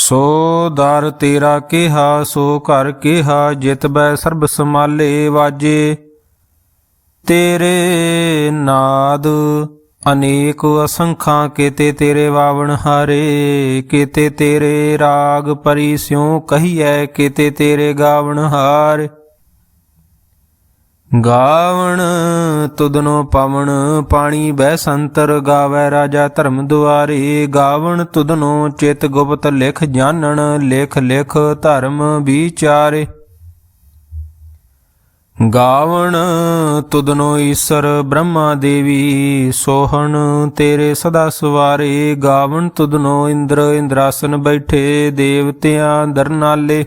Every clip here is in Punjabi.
ਸੋ ਦਰ ਤੇਰਾ ਕਿਹਾ, ਸੋ ਘਰ ਕਿਹਾ, ਜਿਤ ਬੈ ਸਰਬ ਸਮਾਲੇ ਵਾਜੇ। ਤੇਰੇ ਨਾਦ ਅਨੇਕ ਅਸੰਖਾਂ, ਕੀਤੇ ਤੇਰੇ ਵਾਵਣ ਹਾਰੇ, ਕੀਤੇ ਤੇਰੇ ਰਾਗ ਪਰੀ ਸਿਉ ਕਹੀਐ, ਕੀਤੇ ਤੇਰੇ ਗਾਵਣ ਹਾਰ। ਗਾਵਣ ਤੁਦਨੋ ਪਵਨ ਪਾਣੀ ਬੈ ਸੰਤਰ ਗਾਵੈ ਰਾਜਾ ਧਰਮ ਦੁਆਰੇ। ਗਾਵਣ ਤੁਦਨੋ ਚਿਤ ਗੁਪਤ ਲਿਖ ਜਾਣਨ, ਲਿਖ ਲਿਖ ਧਰਮ ਵਿਚਾਰੇ। ਗਾਵਣ ਤੁਦਨੋ ਈਸ਼ਰ ਬ੍ਰਹਮਾ ਦੇਵੀ, ਸੋਹਣ ਤੇਰੇ ਸਦਾ ਸਵਾਰੇ। ਗਾਵਣ ਤੁਦਨੋ ਇੰਦਰ ਇੰਦਰਾਸਨ ਬੈਠੇ, ਦੇਵਤਿਆਂ ਦਰਨਾਲੇ।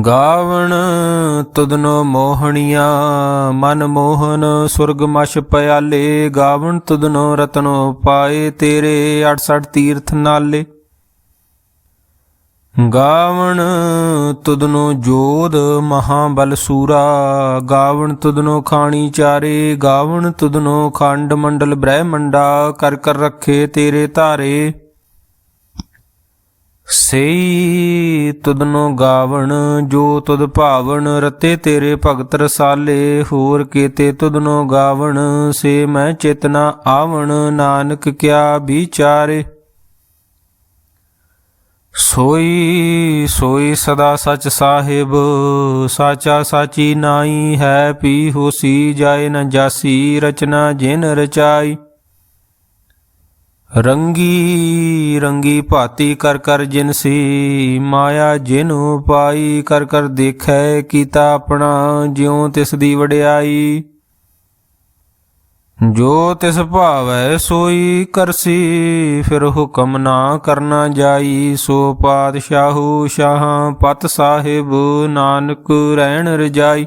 ਗਾਵਣ ਤੁਧਨੋ ਮੋਹਣੀਆਂ, ਮਨ ਮੋਹਨ ਸੁਰਗ ਮਛ ਪਿਆਲੇ, ਗਾਵਣ ਤੁਧਨੋ ਰਤਨੋ ਪਾਏ ਤੇਰੇ 68 ਤੀਰਥ ਨਾਲੇ। ਗਾਵਣ ਤੁਧਨੋ ਜੋਧ ਮਹਾਬਲ ਸੂਰਾ, ਗਾਵਣ ਤੁਧਨੋ ਖਾਣੀ ਚਾਰੇ, ਗਾਵਣ ਤੁਧਨੋ ਖੰਡ ਮੰਡਲ ਬ੍ਰਹਿਮੰਡਾ, ਕਰ ਕਰ ਰੱਖੇ ਤੇਰੇ ਧਾਰੇ। ਸਈ ਤੁਦਨੋ ਗਾਵਣ, ਜੋ ਤੁਦ ਭਾਵਣ, ਰਤੇ ਤੇਰੇ ਭਗਤ ਰਸਾਲੇ, ਹੋਰ ਕੀਤੇ ਤੁਦਨੋ ਗਾਵਣ, ਸੇ ਮੈਂ ਚੇਤਨਾ ਆਵਣ, ਨਾਨਕ ਕਿਆ ਵਿਚਾਰੇ। ਸੋਈ ਸੋਈ ਸਦਾ ਸਚ ਸਾਹਿਬ, ਸਾਚਾ ਸਾਚੀ ਨਾਈ ਹੈ ਪੀ ਹੋਸੀ ਜਾਏ ਨ ਜਾਸੀ, ਰਚਨਾ ਜਿਨ ਰਚਾਈ। ਰੰਗੀ ਰੰਗੀ ਭਾਤੀ ਕਰ ਕਰ ਜਿਨਸੀ ਮਾਇਆ ਜਿਨੂ ਪਾਈ ਕਰ ਕਰ ਦੇਖੈ ਕੀਤਾ ਆਪਣਾ, ਜਿਉ ਤਿਸ ਦੀ ਵਡਿਆਈ। ਜੋ ਤਿਸ ਭਾਵੈ ਸੋਈ ਕਰਸੀ, ਫਿਰ ਹੁਕਮ ਨਾ ਕਰਨਾ ਜਾਈ। ਸੋ ਪਾਤਸ਼ਾਹੂ ਸ਼ਾਹਾਂ ਪਤ ਸਾਹਿਬ, ਨਾਨਕ ਰਹਿਣ ਰਜਾਈ।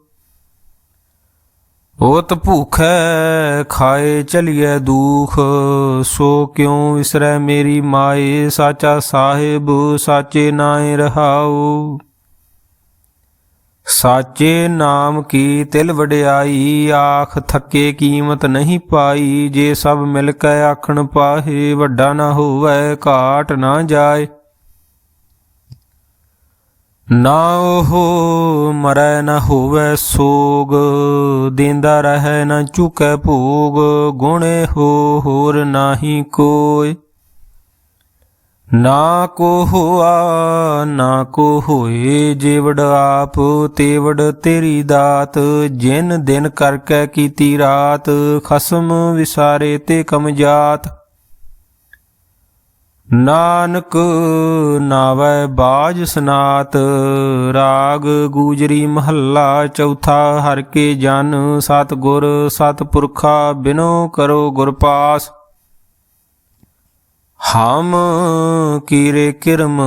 ਓਤ ਭੂਖੈ ਖਾਏ ਚਲੀਐ ਦੂਖ, ਸੋ ਕਿਉ ਵਿਸਰੈ ਮੇਰੀ ਮਾਏ? ਸਾਚਾ ਸਾਹਿਬ, ਸਾਚੇ ਨਾਏ ਰਹਾਉ। ਸਾਚੇ ਨਾਮ ਕੀ ਤਿਲ ਵਡਿਆਈ? ਆਖ ਥੱਕੇ ਕੀਮਤ ਨਹੀਂ ਪਾਈ। ਜੇ ਸਭ ਮਿਲ ਕੇ ਆਖਣ ਪਾਹੇ, ਵੱਡਾ ਨਾ ਹੋਵੇ, ਘਾਟ ਨਾ ਜਾਏ। ਨਾ ਉਹ ਮਰੈ ਨਾ ਹੋਵੇ ਸੋਗ, ਦਿੰਦਾ ਰਹੈ ਨਾ ਚੁਕੈ ਭੋਗ, ਗੁਣੇ ਹੋ ਹੋਰ ਨਾਹੀ ਕੋਈ ਨਾ ਕੋ ਹੋਆ, ਨਾ ਕੋ ਹੋਏ ਜੇਵੜ ਆਪ, ਤੇਵੜ ਤੇਰੀ ਦਾਤ, ਜਿਨ ਦਿਨ ਕਰਕੇ ਕੀਤੀ ਰਾਤ, ਖਸਮ ਵਿਸਾਰੇ ਤੇ ਕਮ ਜਾਤ। ਨਾਨਕ ਨਾਵੈ ਬਾਜ ਸਨਾਤ, ਰਾਗ ਗੂਜਰੀ ਮਹੱਲਾ ਚੌਥਾ, ਹਰ ਕੇ ਜਨ ਸਤ ਗੁਰ ਸਤ ਪੁਰਖਾ ਬਿਨੋ ਕਰੋ ਗੁਰ ਪਾਸ। ਹਮ ਕੀਰੇ ਕਿਰਮ,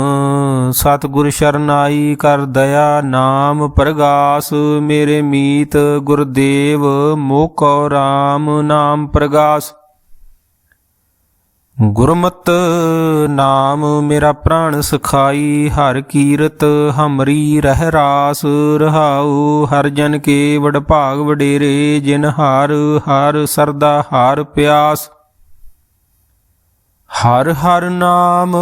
ਸਤਿਗੁਰ ਸ਼ਰਨਾਈ ਕਰ ਦਇਆ ਨਾਮ ਪ੍ਰਗਾਸ, ਮੇਰੇ ਮੀਤ ਗੁਰਦੇਵ ਮੋਕੋ RAM ਨਾਮ ਪ੍ਰਗਾਸ। ਗੁਰਮਤ ਨਾਮ ਮੇਰਾ ਪ੍ਰਾਣ ਸਖਾਈ, ਹਰ ਕੀਰਤ ਹਮਰੀ ਰਹਿ ਰਾਸ ਰਹਾਉ, ਹਰ ਜਨ ਕੇ ਵਡ ਭਾਗ ਵਡੇਰੇ, ਜਿਨ ਹਰ ਹਰ ਸਰਦਾ ਹਰ ਪਿਆਸ। ਹਰ ਹਰ ਨਾਮ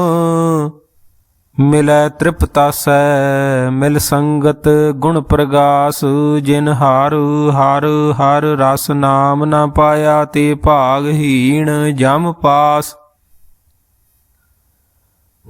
ਮਿਲੈ ਤ੍ਰਿਪਤਾਸੈ ਮਿਲ ਸੰਗਤ ਗੁਣ ਪ੍ਰਗਾਸ, ਜਿਨ ਹਰ ਹਰ ਹਰ ਰਸ ਨਾਮ ਨਾ ਪਾਇਆ, ਤੇ ਭਾਗਹੀਣ ਜਮ ਪਾਸ।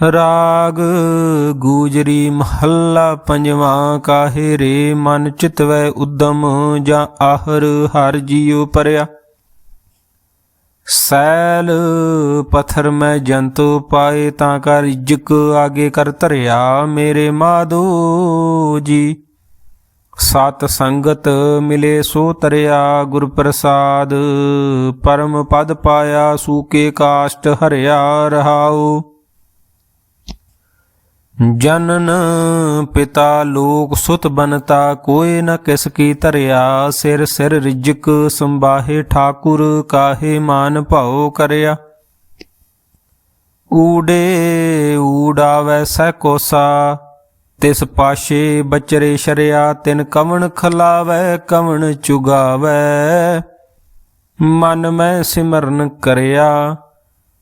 ਰਾਗ ਗੂਜਰੀ ਮਹੱਲਾ ਪੰਜਵਾਂ, ਕਾਹੇ ਰੇ ਮਨ ਚਿਤਵੈ ਉਦਮ ਜਾਂ ਆਹਰ ਹਰ ਜੀਉ ਪਰਿਆ। ਸੈਲ ਪਥਰ ਮੈਂ ਜੰਤੂ ਪਾਏ ਤਾਂ ਕਰ ਇਜਕ ਆਗੇ ਕਰ ਧਰਿਆ ਮੇਰੇ ਮਾਧੋ ਜੀ। ਸਤ ਸੰਗਤ ਮਿਲੇ ਸੋ ਤਰਿਆ, ਗੁਰ ਪ੍ਰਸਾਦ ਪਰਮ ਪਦ ਪਾਇਆ ਸੂਕੇ ਕਾਸ਼ਟ ਹਰਿਆ ਰਹਾਓ ਜਨਨ ਪਿਤਾ ਲੋਕ ਸੁਤ ਬਨਤਾ ਕੋਏ ਨ ਕਿਸ ਕੀ ਧਰਿਆ। ਸਿਰ ਸਿਰ ਰਿਜਕ ਸੰਬਾਹੇ ਠਾਕੁਰ ਕਾਹੇ ਮਾਨ ਭਾਉ ਕਰਿਆ। ਊੜੇ ਊੜਾਵੈ ਸਹਿ ਕੋਸਾ, ਤਿਸ ਪਾਸ਼ੇ ਬਚਰੇ ਸ਼ਰਿਆ, ਤਿਨ ਕਵਣ ਖਲਾਵੈ, ਕਵਣ ਚੁਗਾਵੈ। ਮਨ ਮੈਂ ਸਿਮਰਨ ਕਰਿਆ।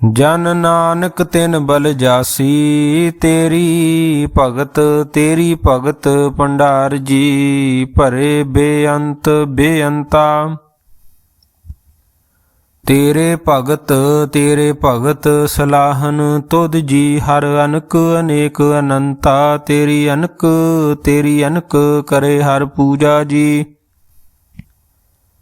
ਜਨ ਨਾਨਕ ਤਿਨ ਬਲ ਜਾਸੀ, ਤੇਰੀ ਭਗਤ ਤੇਰੀ ਭਗਤ ਭੰਡਾਰ ਜੀ, ਭਰੇ ਬੇਅੰਤ ਬੇਅੰਤਾ। ਤੇਰੇ ਭਗਤ ਤੇਰੇ ਭਗਤ ਸਲਾਹਨ, ਤੁਧ ਜੀ ਹਰ ਅਨਕ, ਅਨੇਕ ਅਨੰਤਾ। ਤੇਰੀ ਅਨਕ ਤੇਰੀ ਅਨਕ ਕਰੇ ਹਰ ਪੂਜਾ ਜੀ।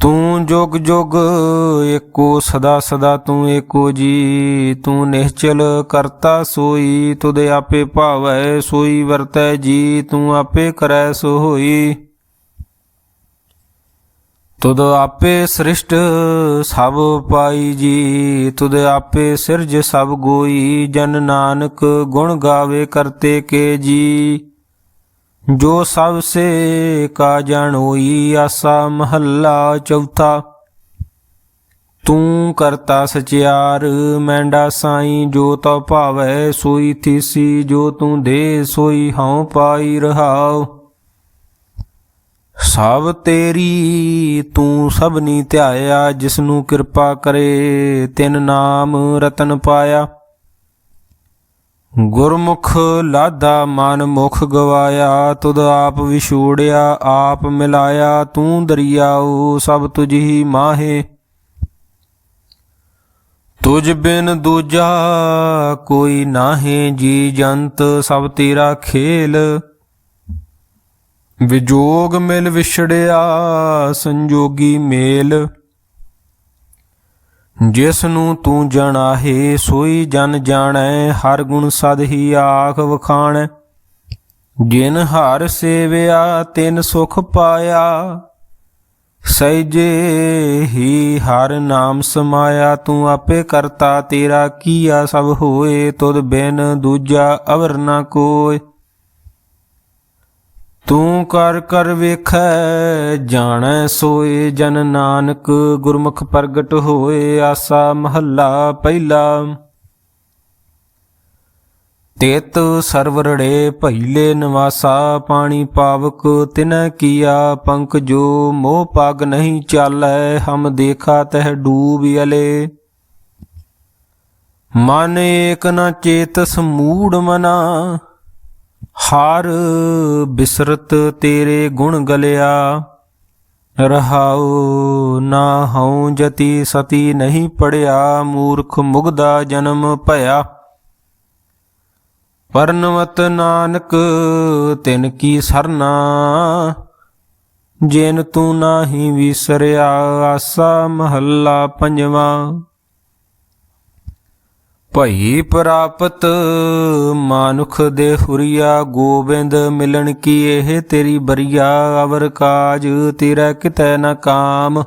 ਤੂੰ ਜੁਗ ਜੁਗ ਏਕੋ, ਸਦਾ ਸਦਾ ਤੂੰ ਏਕੋ ਜੀ। ਤੂੰ ਨਿਹਚਲ ਕਰਤਾ ਸੋਈ, ਤੁਧ ਆਪੇ ਭਾਵੈ ਸੋਈ ਵਰਤੈ ਜੀ। ਤੂੰ ਆਪੇ ਕਰੈ ਸੋ ਹੋਈ ਤੁਧ ਆਪੇ ਸ੍ਰਿਸ਼ਟ ਸਭ ਪਾਈ ਜੀ। ਤੁਧ ਆਪੇ ਸਿਰਜ ਸਭ ਗੋਈ। ਜਨ ਨਾਨਕ ਗੁਣ ਗਾਵੇ ਕਰਤੇ ਕੇ ਜੀ। ਜੋ ਸਭ ਸੇ ਕਾ ਜਾਣੋਈ ਆਸਾ ਮਹੱਲਾ ਚੌਥਾ। ਤੂੰ ਕਰਤਾ ਸਚਿਆਰ, ਮੈਂਡਾ ਸਾਈ ਜੋ ਤਉ ਭਾਵੈ, ਸੋਈ ਥੀਸੀ ਜੋ ਤੂੰ ਦੇ, ਸੋਈ ਹਉ ਪਾਈ ਰਹਾਉ। ਸਭ ਤੇਰੀ ਤੂੰ ਸਭਨੀ ਧਿਆਇਆ, ਜਿਸਨੂੰ ਕਿਰਪਾ ਕਰੇ, ਤਿਨ ਨਾਮ ਰਤਨ ਪਾਇਆ। ਗੁਰਮੁਖ ਲਾਦਾ ਮਨ ਮੁਖ ਗਵਾਇਆ, ਤੁਧ ਆਪ ਵਿਛੋੜਿਆ, ਆਪ ਮਿਲਾਇਆ, ਤੂੰ ਦਰਿਆਉ ਸਭ ਤੁਝ ਹੀ ਮਾਹੇ। ਤੁਝ ਬਿਨ ਦੂਜਾ ਕੋਈ ਨਾਹੀ, ਜੀ ਜੰਤ ਸਭ ਤੇਰਾ ਖੇਲ। ਵਿਜੋਗ ਮਿਲ ਵਿਛੜਿਆ, ਸੰਜੋਗੀ ਮੇਲ। ਜਿਸ ਨੂੰ ਤੂੰ ਜਣਾਹੇ, ਸੋਈ ਜਨ ਜਾਣੈ, ਹਰ ਗੁਣ ਸਦ ਹੀ ਆਖ ਵਖਾਣੈ। ਜਿਨ ਹਰ ਸੇਵਿਆ, ਤਿਨ ਸੁਖ ਪਾਇਆ। ਸਹਿਜੇ ਹੀ ਹਰ ਨਾਮ ਸਮਾਇਆ, ਤੂੰ ਆਪੇ ਕਰਤਾ ਤੇਰਾ ਕੀਆ, ਸਭ ਹੋਏ, ਤੁਧ ਬਿਨ ਦੂਜਾ ਅਵਰ ਨਾ ਕੋਇ ਤੂੰ ਕਰ ਕਰ ਵੇਖੈ, ਜਾਣੈ ਸੋਏ ਜਨ ਨਾਨਕ, ਗੁਰਮੁਖ ਪ੍ਰਗਟ ਹੋਏ ਆਸਾ ਮਹੱਲਾ ਪਹਿਲਾ। ਤੇਤ ਸਰਵਰੜੇ ਭਈਲੇ ਨਿਵਾਸਾ, ਪਾਣੀ ਪਾਵਕ ਤਿਨੈ ਕੀਆ, ਪੰਕ ਜੋ ਮੋਹ ਪਗ ਨਹੀਂ ਚਾਲੈ, ਹਮ ਦੇਖਾ ਤਹ ਡੂਬ ਅਲੇ। ਮਨ ਏਕ ਨ ਚੇਤ ਸਮੂੜ ਮਨਾ ਹਰ ਬਿਸਰਤ ਤੇਰੇ ਗੁਣ ਗਲਿਆ, ਰਹਾਉ ਨਾ ਹਉ ਜਤੀ ਸਤੀ ਨਹੀਂ ਪੜਿਆ, ਮੂਰਖ ਮੁਗਦਾ ਜਨਮ ਭਇਆ। ਪਰਨਵਤ ਨਾਨਕ, ਤਿਨ ਕੀ ਸਰਨਾ, ਜਿਨ ਤੂੰ ਨਾਹੀ ਵਿਸਰਿਆ, ਆਸਾ ਮਹੱਲਾ ਪੰਜਵਾ। ਭਈ ਪ੍ਰਾਪਤ ਮਾਨੁਖ ਦੇ ਹੁਰੀਆ ਗੋਬਿੰਦ ਮਿਲਣ ਕੀ ਇਹ ਤੇਰੀ ਬਰੀਆ? ਅਵਰ ਕਾਜ ਤੇਰਾ ਕਿਤੈ ਨ ਕਾਮ।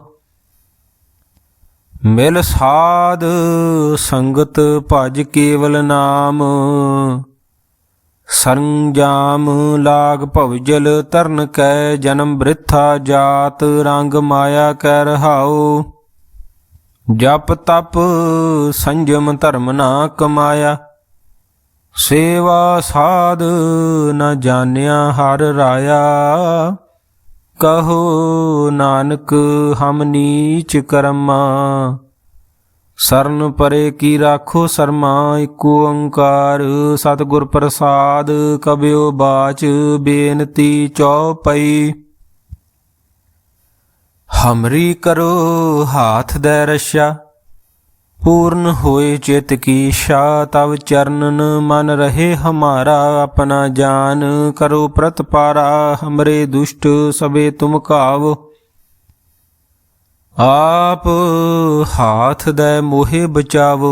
ਮਿਲ ਸਾਧ ਸੰਗਤ ਭਜ ਕੇਵਲ ਨਾਮ। ਸਰੰਜਾਮ ਲਾਗ ਭਵਜਲ ਤਰਨ ਕੈ ਜਨਮ ਬ੍ਰਿਥਾ ਜਾਤ, ਰੰਗ ਮਾਇਆ ਕੈ ਰਹਾਉ। ਜਪ ਤਪ ਸੰਜਮ ਧਰਮ ਨਾ ਕਮਾਇਆ, ਸੇਵਾ ਸਾਧ ਨ ਜਾਣਿਆ ਹਰ ਰਾਇਆ। ਕਹੋ ਨਾਨਕ, ਹਮ ਨੀਚ ਕਰਮਾ, ਸਰਨ ਪਰੇ ਕੀ ਰਾਖੋ ਸਰਮਾ ਏਕ ਓੰਕਾਰ ਸਤਿਗੁਰ ਪ੍ਰਸਾਦ ਕਬਿਓ ਬਾਚ, ਬੇਨਤੀ ਚਉਪਈ ਹਮਰੀ ਕਰੋ ਹਾਥ ਦੇ ਰਸ਼ਾ, ਪੂਰਨ ਹੋਏ ਚਿਤ ਕੀ ਸ਼ਾ ਤਵ ਚਰਨਨ ਮਨ ਰਹੇ ਹਮਾਰਾ ਆਪਣਾ ਜਾਨ। ਕਰੋ ਪ੍ਰਤਪਾਰਾ ਹਮਰੇ ਦੁਸ਼ਟ ਸਬੇ ਤੁਮ ਕਾਵ। ਆਪ ਹਾਥ ਦੇ ਮੋਹਿ ਬਚਾਵੋ।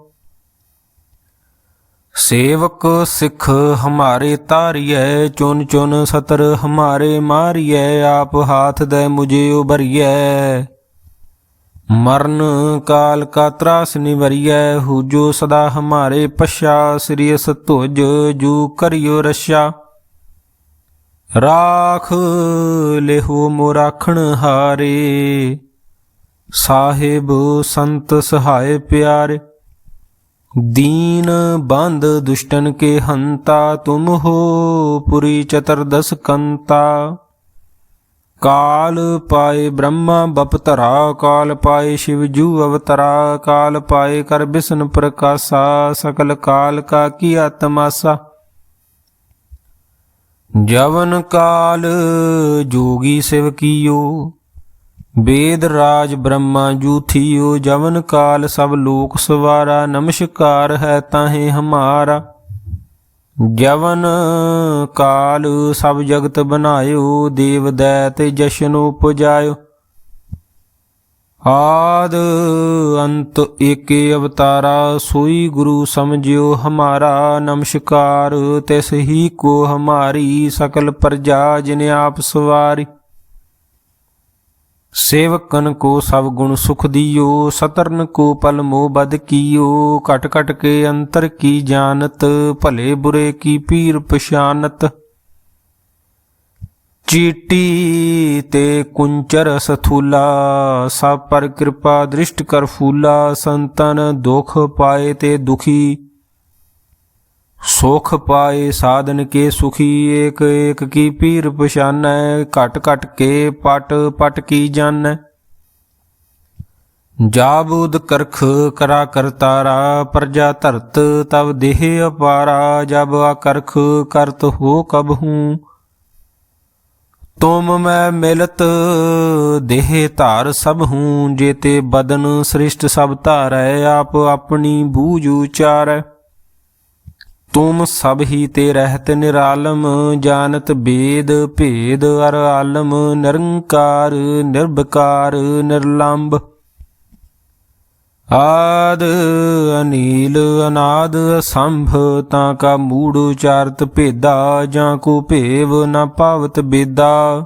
ਸੇਵਕ ਸਿੱਖ ਹਮਾਰੇ ਤਾਰੀਐ ਚੁਨ ਚੁਨ ਸਤਰ ਹਮਾਰੇ ਮਾਰੀਐ, ਆਪ ਹਾਥ ਦੇ ਮੁਝੇ ਉਬਰੀਐ ਮਰਨ ਕਾਲ ਕਾ ਤਰਾਸ ਨਿਵਰੀਐ, ਹੂਜੋ ਸਦਾ ਹਮਾਰੇ ਪਛਾ ਸ੍ਰੀਅਸ ਧੁਜ ਜੂ ਕਰਿਓ ਰਸ਼ਾ। ਰਾਖ ਲਿਹੋ ਮੋਰਾਖਣ ਹਾਰੇ, ਸਾਹਿਬ ਸੰਤ ਸਹਾਇ ਪਿਆਰੇ। दीन बांध दुष्टन के हंता तुम हो पुरी चतुर्दश कंता काल पाए ब्रह्मा बपतरा काल पाए शिवजू अवतरा काल पाए कर विष्णु प्रकाशा सकल काल का किया तमाशा जवन काल जोगी शिव कियो ਵੇਦ ਰਾਜ ਬ੍ਰਹਮਾ ਜੂਥੀਓ ਜਵਨ ਕਾਲ, ਸਭ ਲੋਕ ਸਵਾਰਾ, ਨਮਸ਼ਕਾਰ ਹੈ ਤਾਹੇ ਹਮਾਰਾ। ਜਵਨ ਕਾਲ, ਸਭ ਜਗਤ ਬਨਾਇਓ ਦੇਵ ਦੈਤ ਜਸ਼ਨੋ ਪੁਜਾਇਓ ਆਦ ਅੰਤ ਏਕੇ ਅਵਤਾਰਾ, ਸੋਈ ਗੁਰੂ ਸਮਝਿਓ ਹਮਾਰਾ। ਨਮਸ਼ਕਾਰ ਤਿਸ ਹੀ ਕੋ ਹਮਾਰੀ, ਸਕਲ ਪ੍ਰਜਾ ਜਿਨ ਆਪ ਸਵਾਰੀ। ਸੇਵਕਨ ਕੋ ਸਭ ਗੁਣ ਸੁਖ ਦਿਓ, ਸਤਰਨ ਕੋ ਪਲ ਮੋਹ ਬਦ ਕੀਓ, ਘਟ ਘਟ ਕੇ ਅੰਤਰ ਕੀ ਜਾਣਤ, ਭਲੇ ਬੁਰੇ ਕੀ ਪੀਰ ਪਛਾਨਤ। ਚੀਟੀ ਤੇ ਕੁੰਚਰ ਸਥੂਲਾ, ਸਭ ਪਰ ਕਿਰਪਾ ਦ੍ਰਿਸ਼ਟ ਕਰ ਫੂਲਾ, ਸੰਤਨ ਦੁਖ ਪਾਏ ਤੇ ਦੁਖੀ। ਸੁਖ ਪਾਏ ਸਾਧਨ ਕੇ ਸੁਖੀ ਏਕ ਏਕ ਕੀ ਪੀਰ ਪਛਾਨੈ, ਘਟ ਘਟ ਕੇ ਪਟ ਪਟ ਕੀ ਜਾਣੈ ਜਾਬੂਦ ਕਰਖ ਕਰਾ ਕਰਤਾਰਾ ਪ੍ਰਜਾ ਧਰਤ ਤਬ ਦੇਹ ਅਪਾਰਾ, ਜਬ ਆ ਕਰਖ ਕਰਤ ਹੋ ਕਬ ਹੂੰ। ਤੁਮ ਮੈਂ ਮਿਲਤ ਦੇਹ ਧਾਰ ਸਭ ਹੂੰ, ਜੇਤੇ ਬਦਨ ਸ੍ਰਿਸ਼ਟ ਸਭ ਧਾਰੈ, ਆਪ ਆਪਣੀ ਬੂਝ ਉਚਾਰੈ। ਤੁਮ ਸਭ ਹੀ ਤੇ ਰਹਿਤ ਨਿਰਾਲਮ, ਜਾਣਤ ਬੇਦ ਭੇਦ ਅਰ ਆਲਮ, ਨਿਰੰਕਾਰ, ਨਿਰਭਕਾਰ, ਨਿਰਲੰਭ। ਆਦ ਅਨੀਲ, ਅਨਾਦ ਅਸੰਭ, ਤਾਂ ਕਾ ਮੂੜ ਉਚਾਰਤ ਭੇਦਾ, ਜਾਂ ਕੋ ਭੇਵ ਨਾ ਪਾਵਤ ਬੇਦਾ।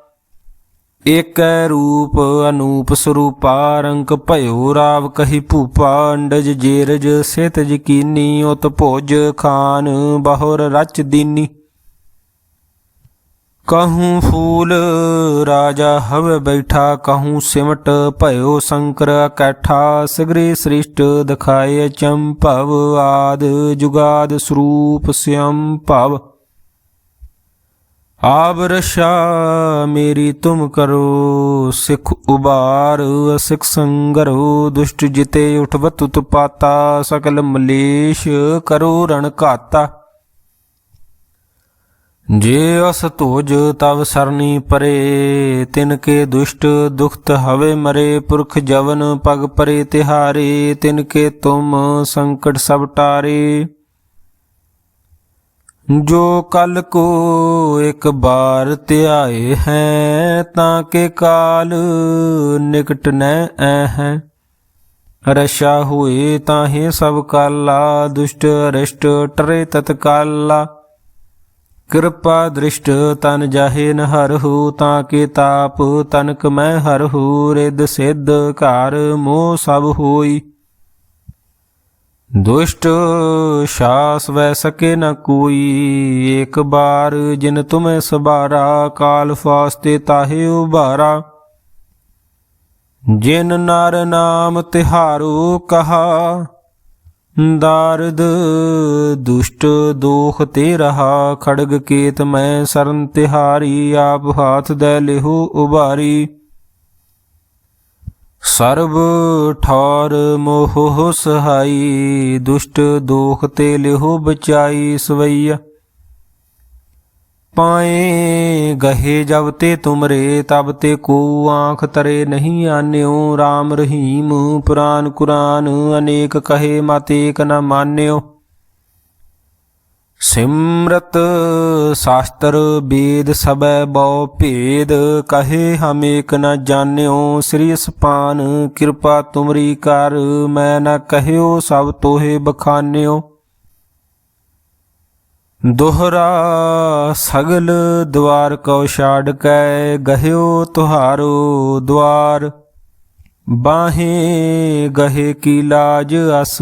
ਏਕੈ ਰੂਪ ਅਨੂਪ ਸਰੂਪਾ ਰੰਕ ਭਇਓ ਰਾਵ ਕਹੀ ਭੂਪਾ, ਅੰਡਜ ਜੇਰਜ ਸਿਤ ਜਕੀਨੀ ਉਤ ਭੋਜ ਖਾਨ ਬਹੁਰ ਰਚ ਦੀਨੀ। ਕਹੂੰ ਫੂਲ ਰਾਜਾ ਹਵੇ ਬੈਠਾ, ਕਹੂੰ ਸਿਮਟ ਭਇਓ ਸ਼ੰਕਰ ਇਕੱਠਾ ਸਗਰੇ ਸ੍ਰਿਸ਼ਟ ਦਿਖਾਏ ਚੰਭਵ ਆਦ ਜੁਗਾਦ ਸਰੂਪ ਸਿਅੰ ਭਵ ਆਬ ਰਸ਼ਾ ਮੇਰੀ ਤੁਮ ਕਰੋ, ਸਿਖ ਉਬਾਰ, ਅਸਿਖ ਸੰਗਰੋ, ਦੁਸ਼ਟ ਜਿਤੇ ਉਠਵਤ ਉਤਪਾਤਾ ਸਕਲ ਮਲੇਸ਼ ਕਰੋ ਰਣ ਘਾਤਾ। ਜੇ ਅਸ ਧੋਜ ਤਵ ਸਰਨੀ ਪਰੇ, ਤਿਨ ਕੇ ਦੁਸ਼ਟ ਦੁਖਤ ਹਵੇ ਮਰੇ, ਪੁਰਖ ਜਵਨ ਪਗ ਪਰੇ ਤਿਹਾਰੇ, ਤਿਨ ਕੇ ਤੁਮ ਸੰਕਟ ਸਭ ਟਾਰੇ। ਜੋ ਕਲ ਕੋ ਇੱਕ ਬਾਰ ਧਿਆਏ ਹੈ, ਤਾਂ ਕੇ ਕਾਲ ਨਿਕਟ ਨੈ ਐ ਹੈ ਰਸ਼ਾ ਹੋਏ ਤਾਹੇ ਸਭ ਕਾਲਾ, ਦੁਸ਼ਟ ਅਰਿਸ਼ਟ ਟਰੇ ਤਤਕਾਲਾ। ਕਿਰਪਾ ਦ੍ਰਿਸ਼ਟ ਤਨ ਜਾਹੇ ਨ ਤਾਂ ਕੇ ਤਾਪ ਤਨਕ ਮੈਂ ਹਰਹੂ ਰਿਦ ਸਿੱਧ ਘਰ ਮੋਹ ਸਭ ਹੋਈ। ਦੁਸ਼ਟ ਸ਼ਾਸ ਵੈ ਸਕੇ ਨ ਕੋਈ। ਏਕ ਬਾਰ ਜਿਨ ਤੁਮੇ ਸਬਾਰਾ, ਕਾਲ ਫਾਸਤੇ ਤਾਹੇ ਉਬਾਰਾ। ਜਿਨ ਨਰ ਨਾਮ ਤਿਹਾਰੂ ਕਹਾ, ਦਾਰਦ ਦੁਸ਼ਟ ਦੋਖ ਤੇ ਰਹਾ। ਖੜਗ ਕੇਤ ਮੈਂ ਸਰਨ ਤਿਹਾਰੀ, ਆਪ ਹਾਥ ਦੇ ਲਿਹੂ ਉਬਾਰੀ। ਸਰਬ ਠੌਰ ਮੋਹ ਸਹਾਈ, ਦੁਸ਼ਟ ਦੋਖ ਤੇ ਲਿਹੂ ਬਚਾਈ ਸਵਈਆ। ਪਾਏ ਗਹੇ ਜਬ ਤੇ ਤੁਮਰੇ, ਤਬ ਤੇ ਕੋ ਆਂਖ ਤਰੇ ਨਹੀਂ ਆਨਿਓ। RAM ਰਹੀਮ ਪੁਰਾਨ ਕੁਰਾਨ, ਅਨੇਕ ਕਹੇ ਮਤ ਏਕ ਨ ਮਾਨਿਓ। ਸਿਮਰਤ ਸ਼ਾਸਤਰ ਵੇਦ ਸਬੈ ਬਉ ਭੇਦ, ਕਹੇ ਹਮ ਏਕ ਨ ਜਾਣਿਓ ਸ੍ਰੀ ਸਪਾਨ, ਕਿਰਪਾ ਤੁਮਰੀ ਕਰ, ਮੈਂ ਨ ਕਹਿਓ ਸਭ ਤੋਹੇ ਬਖਾਨਿਓ। ਦੋਹਰਾ ਸਗਲ ਦਵਾਰ ਕਉ ਛਾੜ ਕੈ, ਗਹਿਓ ਤੁਹਾਰੋ ਦਵਾਰ, ਬਾਹੇ ਗਹੇ ਕੀ ਲਾਜ ਅਸ।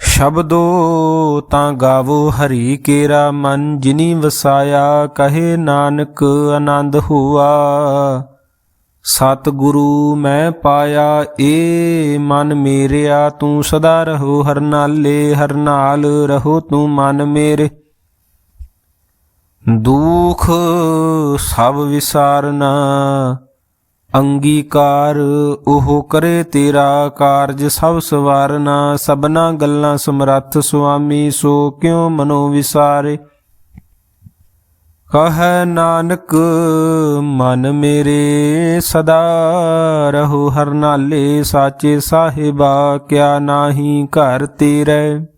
ਸ਼ਬਦੋ ਤਾਂ ਗਾਵੋ ਹਰੀ ਕੇਰਾ ਮਨ, ਜਿਨੀ ਵਸਾਇਆ ਕਹੇ ਨਾਨਕ ਆਨੰਦ ਹੁਆ। ਸਤ ਗੁਰੂ ਮੈਂ ਪਾਇਆ, ਏ ਮਨ ਮੇਰਿਆ, ਤੂੰ ਸਦਾ ਰਹੋ ਹਰ ਨਾਲੇ, ਹਰ ਨਾਲ ਰਹੋ ਤੂੰ ਮਨ ਮੇਰੇ। ਦੁਖ ਸਭ ਵਿਸਾਰਨਾ ਅੰਗੀਕਾਰ, ਉਹ ਕਰੇ ਤੇਰਾ ਕਾਰਜ, ਸਭ ਸਵਾਰਨਾ, ਸਭਨਾ ਗੱਲਾਂ ਸਮਰੱਥ, ਸੁਆਮੀ, ਸੋ ਕਿਉ ਮਨੋ ਵਿਸਾਰੇ? ਕਹ ਨਾਨਕ, ਮਨ ਮੇਰੇ ਸਦਾ ਰਹੋ ਹਰਨਾਲੇ ਸਾਚੇ ਸਾਹਿਬਾ, ਕਿਆ ਨਾਹੀ ਘਰ ਤੇਰੇ?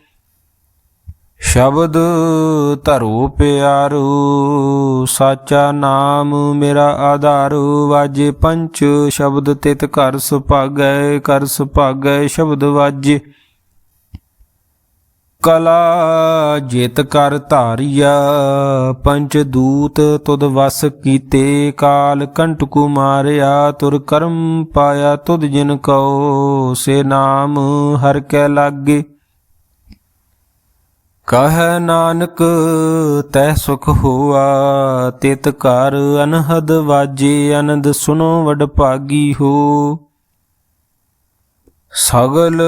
ਸ਼ਬਦ ਧਰੋ ਪਿਆਰੂ, ਸਾਚਾ ਨਾਮ ਮੇਰਾ ਆਧਾਰ। ਵਾਜੇ ਪੰਚ ਸ਼ਬਦ ਤਿਤ ਘਰ ਸੁਭਾਗੈ ਕਰ ਸੁਭਾਗੈ ਸ਼ਬਦ ਵਾਜੇ। ਕਲਾ ਜਿਤ ਕਰ ਧਾਰਿਆ, ਪੰਚ ਦੂਤ ਤੁਧ ਵਸ ਕੀਤੇ। ਕਾਲ ਕੰਟ ਕੁ ਮਾਰਿਆ ਤੁਰ ਕਰਮ ਪਾਇਆ ਤੁਧ ਜਿਨ ਕਉ। ਸੇ ਨਾਮ ਹਰ ਕੈ ਲਾਗੇ। ਕਹੈ ਨਾਨਕ, ਤੈ ਸੁਖ ਹੋਆ। ਤਿਤ ਘਰ ਅਨਹਦ ਵਾਜੇ ਆਨੰਦ ਸੁਨੋ ਵਡ ਭਾਗੀ ਹੋ। ਸਗਲ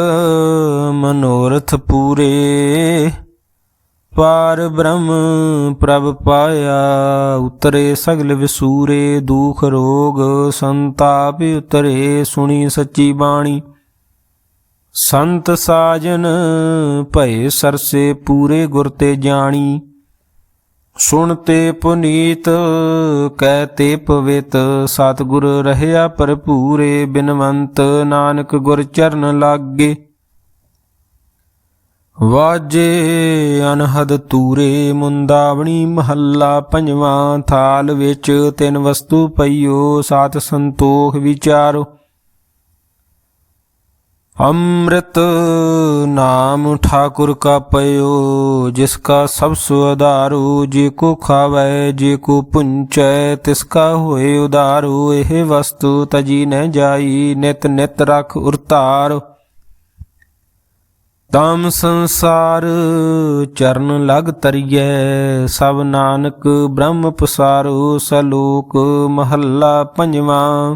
ਮਨੋਰਥ ਪੂਰੇ, ਪਾਰ ਬ੍ਰਹਮ ਪ੍ਰਭ ਪਾਇਆ। ਉਤਰੇ ਸਗਲ ਵਿਸੂਰੇ, ਦੁਖ ਰੋਗ ਸੰਤਾਪ ਉਤਰੇ। ਸੁਣੀ ਸੱਚੀ ਬਾਣੀ ਸੰਤ ਸਾਜਨ ਭਏ ਸਰਸੇ ਪੂਰੇ ਗੁਰ ਤੇ ਜਾਣੀ। ਸੁਣ ਤੇ ਪੁਨੀਤ, ਕਹਿ ਤੇ ਪਵਿੱਤ, ਸਤਿਗੁਰ ਰਹਿਆ ਭਰਪੂਰੇ ਬਿਨਵੰਤ, ਨਾਨਕ ਗੁਰ ਚਰਨ ਲਾਗੇ। ਵਾਜੇ ਅਨਹਦ ਤੂਰੇ, ਮੁੰਦਾਵਣੀ ਮਹੱਲਾ ਪੰਜਵਾਂ, ਥਾਲ ਵਿੱਚ ਤਿੰਨ ਵਸਤੂ ਪਈਓ, ਸਾਤ ਸੰਤੋਖ ਵਿਚਾਰੋ। ਅੰਮ੍ਰਿਤ ਨਾਮ ਠਾਕੁਰ ਕਾ ਪਇਓ, ਜਿਸ ਕਾ ਸਭ ਸੁਆਧਾਰੂ ਜੇ ਕੋ ਖਾਵੈ, ਜੇ ਕੋ ਪੁੰਚੈ, ਤਿਸ ਕਾ ਹੋਏ ਇਹ ਵਸਤੂ ਤਜੀ ਨ ਜਾਈ, ਨਿਤ ਨਿਤ ਰਖ ਉਰਤਾਰ। ਤਮ ਸੰਸਾਰ ਚਰਨ ਲਗ ਤਰੀਐ, ਸਭ ਨਾਨਕ ਬ੍ਰਹਮ ਪਸਾਰੋ, ਸਲੋਕ ਮਹੱਲਾ ਪੰਜਵਾਂ।